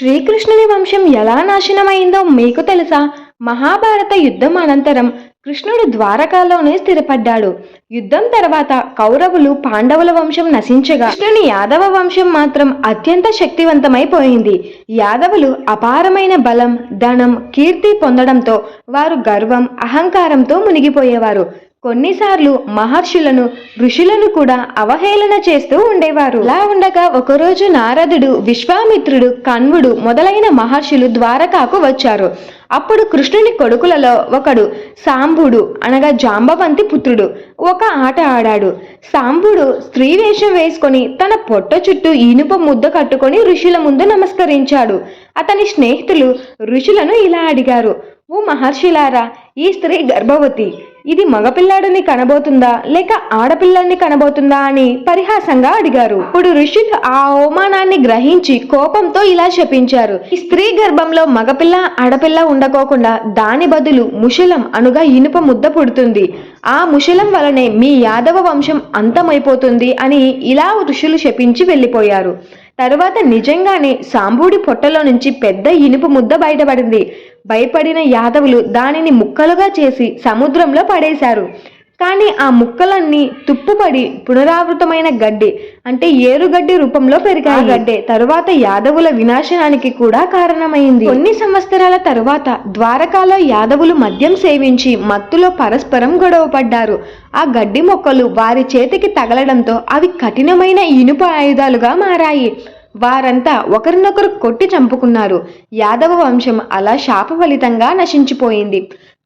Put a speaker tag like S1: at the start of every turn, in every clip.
S1: శ్రీకృష్ణుని వంశం ఎలా నాశనమైందో మీకు తెలుసా? మహాభారత యుద్ధం అనంతరం కృష్ణుడు ద్వారకాలోనే స్థిరపడ్డాడు. యుద్ధం తర్వాత కౌరవులు పాండవుల వంశం నశించగా కృష్ణుని యాదవ వంశం మాత్రం అత్యంత శక్తివంతమైపోయింది. యాదవులు అపారమైన బలం ధనం కీర్తి పొందడంతో వారు గర్వం అహంకారంతో మునిగిపోయేవారు. కొన్నిసార్లు మహర్షులను ఋషులను కూడా అవహేళన చేస్తూ ఉండేవారు. అలా ఉండగా ఒకరోజు నారదుడు విశ్వామిత్రుడు కన్వుడు మొదలైన మహర్షులు ద్వారకాకు వచ్చారు. అప్పుడు కృష్ణుని కొడుకులలో ఒకడు సాంబుడు అనగా జాంబవంతి పుత్రుడు ఒక ఆట ఆడాడు. సాంబుడు స్త్రీ వేషం వేసుకొని తన పొట్ట చుట్టూ ఇనుప ముద్ద కట్టుకొని ఋషుల ముందు నమస్కరించాడు. అతని స్నేహితులు ఋషులను ఇలా అడిగారు ఓ మహర్షులారా ఈ స్త్రీ గర్భవతి ఇది మగపిల్లాడిని కనబోతుందా లేక ఆడపిల్లాన్ని కనబోతుందా అని పరిహాసంగా అడిగారు. ఇప్పుడు ఋషులు ఆ అవమానాన్ని గ్రహించి కోపంతో ఇలా శపించారు ఈ స్త్రీ గర్భంలో మగపిల్ల ఆడపిల్ల ఉండకోకుండా దాని బదులు ముషలం అనుగా ఇనుప ముద్ద పుడుతుంది. ఆ ముషలం వలనే మీ యాదవ వంశం అంతమైపోతుంది అని ఇలా ఋషులు శపించి వెళ్ళిపోయారు. తరువాత నిజంగానే సాంబూడి పొట్టలో నుంచి పెద్ద ఇనుప ముద్ద బయటపడింది. భయపడిన యాదవులు దానిని ముక్కలుగా చేసి సముద్రంలో పడేశారు. కానీ ఆ ముక్కలన్నీ తుప్పుపడి పునరావృతమైన గడ్డి అంటే ఏరుగడ్డి రూపంలో పెరిగాయి. గడ్డే తరువాత యాదవుల వినాశనానికి కూడా కారణమైంది. కొన్ని సంవత్సరాల తరువాత ద్వారకాలో యాదవులు మద్యం సేవించి మత్తులో పరస్పరం గొడవ పడ్డారు ఆ గడ్డి మొక్కలు వారి చేతికి తగలడంతో అవి కఠినమైన ఇనుప ఆయుధాలుగా మారాయి. వారంతా ఒకరినొకరు కొట్టి చంపుకున్నారు. యాదవ వంశం అలా శాప ఫలితంగా నశించిపోయింది.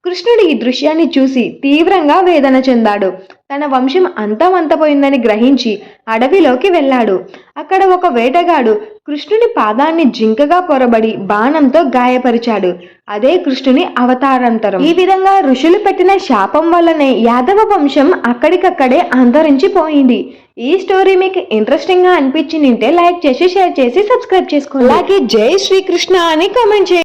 S1: కృష్ణుడు ఈ దృశ్యాన్ని చూసి తీవ్రంగా వేదన చెందాడు. తన వంశం అంతమంతపోయిందని గ్రహించి అడవిలోకి వెళ్ళాడు. అక్కడ ఒక వేటగాడు కృష్ణుని పాదాన్ని జింకగా పొరబడి బాణంతో గాయపరిచాడు. అదే కృష్ణుని అవతారాంతరం. ఈ విధంగా ఋషులు పెట్టిన శాపం వల్లనే యాదవ వంశం అక్కడికక్కడే అంతరించిపోయింది. ఈ స్టోరీ మీకు ఇంట్రెస్టింగ్గా అనిపించిందంటే లైక్ చేసి షేర్ చేసి సబ్స్క్రైబ్ చేసుకోండి. అలాగే జై శ్రీకృష్ణ అని కామెంట్ చేయండి.